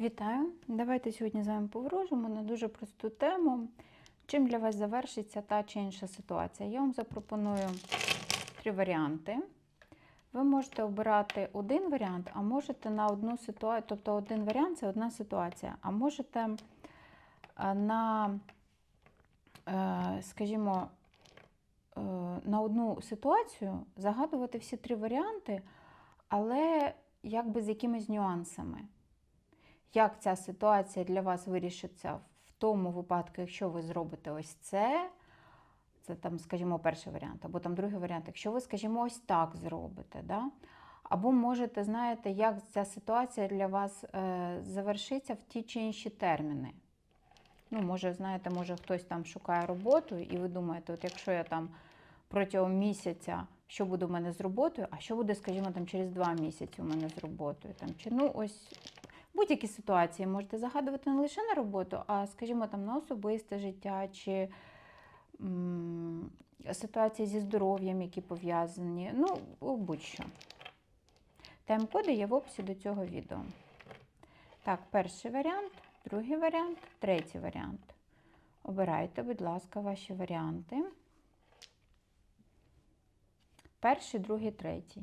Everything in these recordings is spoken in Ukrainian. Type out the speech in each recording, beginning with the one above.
Вітаю! Давайте сьогодні з вами поворожимо на дуже просту тему. Чим для вас завершиться та чи інша ситуація? Я вам запропоную три варіанти. Ви можете обирати один варіант, а можете на одну ситуацію, тобто один варіант це одна ситуація, а можете е, на, е, скажімо, е, на одну ситуацію загадувати всі три варіанти, але якби з якимись нюансами як ця ситуація для вас вирішиться в тому випадку, якщо ви зробите ось це, це там, скажімо, перший варіант, або там другий варіант, якщо ви, скажімо, ось так зробите. Да? Або можете, знаєте, як ця ситуація для вас е, завершиться в ті чи інші терміни. Ну, може, знаєте, може хтось там шукає роботу, і ви думаєте, от якщо я там протягом місяця, що буде у мене з роботою, а що буде, скажімо, там через два місяці у мене з роботою. Там, чи, ну, ось будь-які ситуації можете загадувати не лише на роботу, а, скажімо, там на особисте життя чи м, ситуації зі здоров'ям, які пов'язані. Ну, будь-що. Тайм-коди є в описі до цього відео. Так, перший варіант, другий варіант, третій варіант. Обирайте, будь ласка, ваші варіанти. Перший, другий, третій.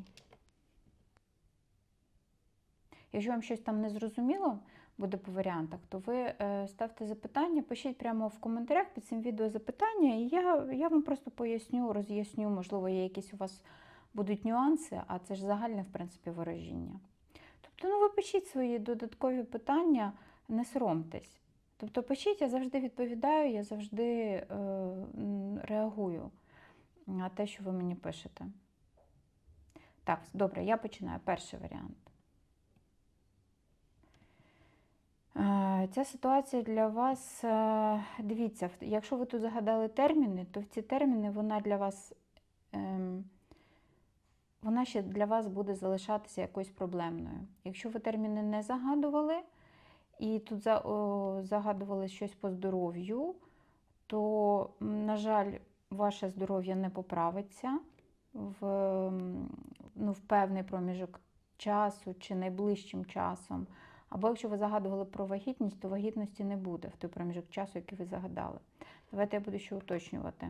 Якщо вам щось там не зрозуміло буде по варіантах, то ви е, ставте запитання, пишіть прямо в коментарях під цим відео запитання, і я, я вам просто поясню, роз'ясню, можливо, є якісь у вас будуть нюанси, а це ж загальне, в принципі, ворожіння. Тобто, ну ви пишіть свої додаткові питання, не соромтесь. Тобто пишіть, я завжди відповідаю, я завжди е, реагую на те, що ви мені пишете. Так, добре, я починаю. Перший варіант. Е, Ця ситуація для вас, е, дивіться, якщо ви тут загадали терміни, то в ці терміни вона для вас, ем, вона ще для вас буде залишатися якоюсь проблемною. Якщо ви терміни не загадували, і тут загадували щось по здоров'ю, то, на жаль, ваше здоров'я не поправиться в, ну, в певний проміжок часу чи найближчим часом. Або якщо ви загадували про вагітність, то вагітності не буде в той проміжок часу, який ви загадали. Давайте я буду ще уточнювати.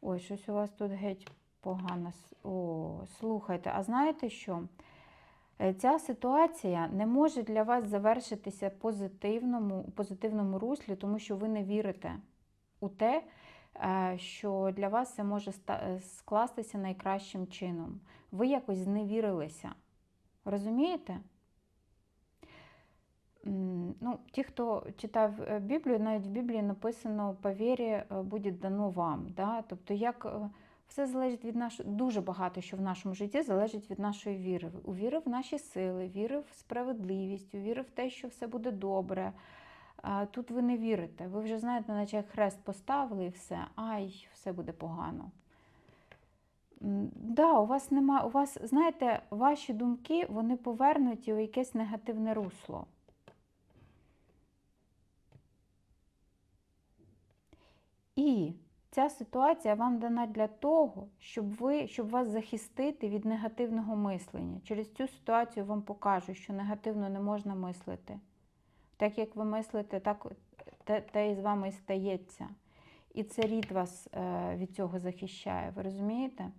Ой, щось у вас тут геть погано. О, слухайте, а знаєте що? Е, Ця ситуація не може для вас завершитися позитивному, у позитивному руслі, тому що ви не вірите у те, е, що для вас це може е, скластися найкращим чином. Ви якось зневірилися. Розумієте? Ну, ті, хто читав е, Біблію, навіть в Біблії написано по вірі е, буде дано вам. Да? Тобто, як е, все залежить від нашого, дуже багато що в нашому житті залежить від нашої віри. У віри в наші сили, віри в справедливість, у віри в те, що все буде добре. Тут ви не вірите. Ви вже знаєте, наче хрест поставили і все, ай, все буде погано. Да, у вас немає, у вас, знаєте, ваші думки вони повернуті у якесь негативне русло. І ця ситуація вам дана для того, щоб ви, щоб вас захистити від негативного мислення. Через цю ситуацію вам покажуть, що негативно не можна мислити. Так як ви мислите, так те, те і з вами і стається. І це рід вас е, від цього захищає, ви розумієте?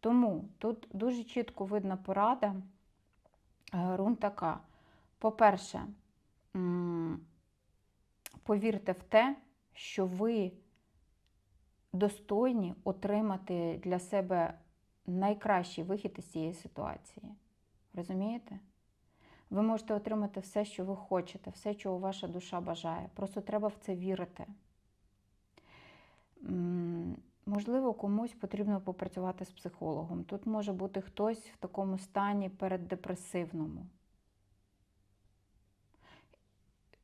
Тому тут дуже чітко видна порада. Е, Рун така. По-перше, повірте в те, що ви достойні отримати для себе найкращий вихід із цієї ситуації. Розумієте? Ви можете отримати все, що ви хочете, все, чого ваша душа бажає. Просто треба в це вірити. Можливо, комусь потрібно попрацювати з психологом. Тут може бути хтось в такому стані переддепресивному.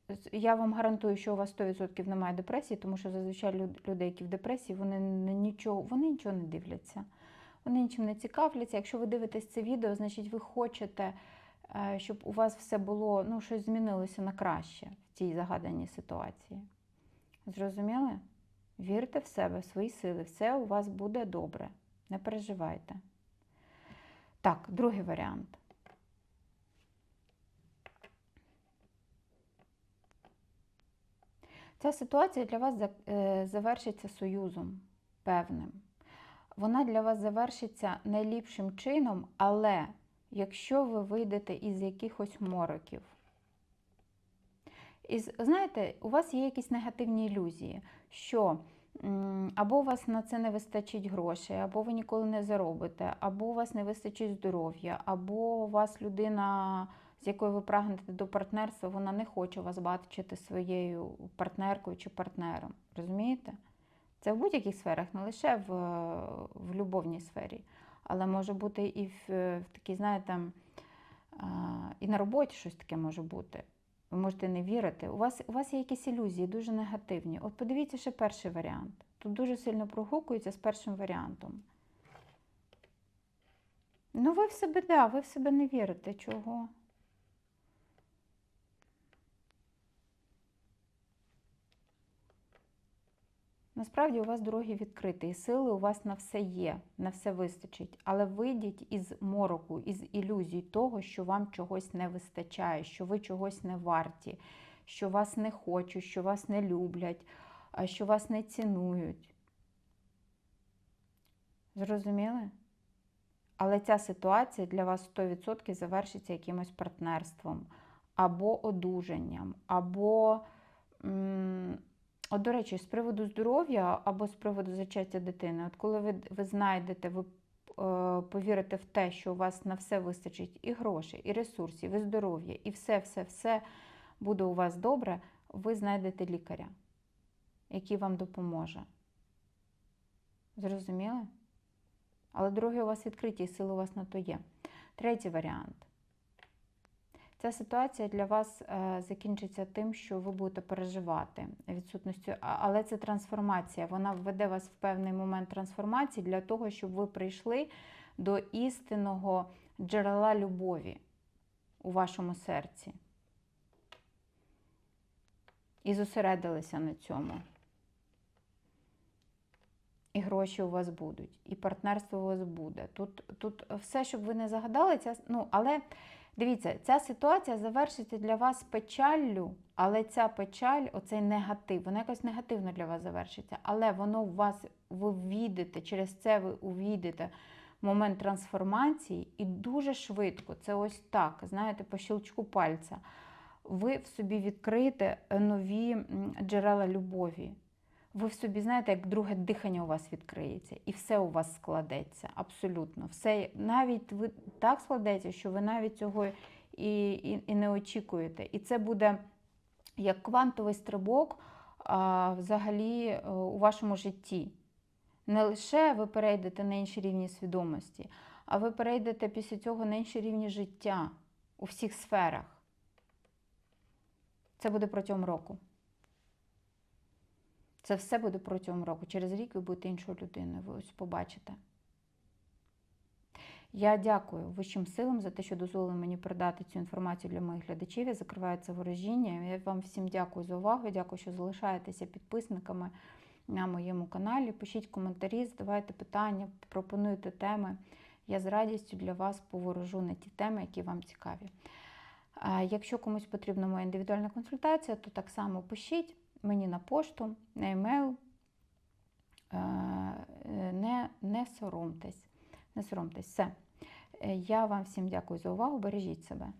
З- Я вам гарантую, що у вас 100% немає депресії, тому що зазвичай люди, які в депресії, вони нічого, вони нічого не дивляться. Вони нічим не цікавляться. Якщо ви дивитесь це відео, значить ви хочете, е, щоб у вас все було, ну, щось змінилося на краще в цій загаданій ситуації. Зрозуміли? Вірте в себе, в свої сили, все у вас буде добре. Не переживайте. Так, другий варіант. Ця ситуація для вас е, завершиться союзом певним. Вона для вас завершиться найліпшим чином, але якщо ви вийдете із якихось мороків. Із, знаєте, у вас є якісь негативні ілюзії, що або у вас на це не вистачить грошей, або ви ніколи не заробите, або у вас не вистачить здоров'я, або у вас людина, з якою ви прагнете до партнерства, вона не хоче вас бачити своєю партнеркою чи партнером. Розумієте? Це в будь-яких сферах, не лише в, в любовній сфері, але може бути і в, в такій, знаєте, і на роботі щось таке може бути. Ви можете не вірити. У вас, у вас є якісь ілюзії, дуже негативні. От подивіться ще перший варіант. Тут дуже сильно прогукується з першим варіантом. Ну, ви в себе, да, ви в себе не вірите. Чого? Насправді у вас дороги відкриті, і сили у вас на все є, на все вистачить. Але вийдіть із мороку, із ілюзій того, що вам чогось не вистачає, що ви чогось не варті, що вас не хочуть, що вас не люблять, що вас не цінують. Зрозуміли? Але ця ситуація для вас 100% завершиться якимось партнерством, або одужанням, або. От, до речі, з приводу здоров'я або з приводу зачаття дитини, от коли ви, ви знайдете, ви е, повірите в те, що у вас на все вистачить і грошей, і ресурсів, і здоров'я, і все, все, все буде у вас добре, ви знайдете лікаря, який вам допоможе. Зрозуміли? Але дороги у вас відкриті, і сили у вас на то є. Третій варіант. Ця ситуація для вас е, закінчиться тим, що ви будете переживати відсутністю, але це трансформація. Вона введе вас в певний момент трансформації для того, щоб ви прийшли до істинного джерела любові у вашому серці. І зосередилися на цьому. Гроші у вас будуть, і партнерство у вас буде. Тут, тут все, щоб ви не загадали, ця, ну, але Дивіться, ця ситуація завершиться для вас печаллю, але ця печаль, оцей негатив, вона якось негативно для вас завершиться. Але воно у вас, ви ввійдете, через це ви увійдете момент трансформації, і дуже швидко, це ось так, знаєте, по щелчку пальця, ви в собі відкриєте нові джерела любові. Ви в собі знаєте, як друге дихання у вас відкриється, і все у вас складеться. Абсолютно. Все, навіть ви так складеться, що ви навіть цього і, і, і не очікуєте. І це буде як квантовий стрибок а, взагалі е, у вашому житті. Не лише ви перейдете на інші рівні свідомості, а ви перейдете після цього на інші рівні життя у всіх сферах. Це буде протягом року. Це все буде протягом року. Через рік ви будете іншою людиною, ви ось побачите. Я дякую Вищим силам за те, що дозволили мені передати цю інформацію для моїх глядачів. Я закриваю це ворожіння. Я вам всім дякую за увагу. Дякую, що залишаєтеся підписниками на моєму каналі. Пишіть коментарі, задавайте питання, пропонуйте теми. Я з радістю для вас поворожу на ті теми, які вам цікаві. Якщо комусь потрібна моя індивідуальна консультація, то так само пишіть мені на пошту, на емейл. Е, Не, не соромтесь. Не соромтесь. Все. Е, Я вам всім дякую за увагу. Бережіть себе.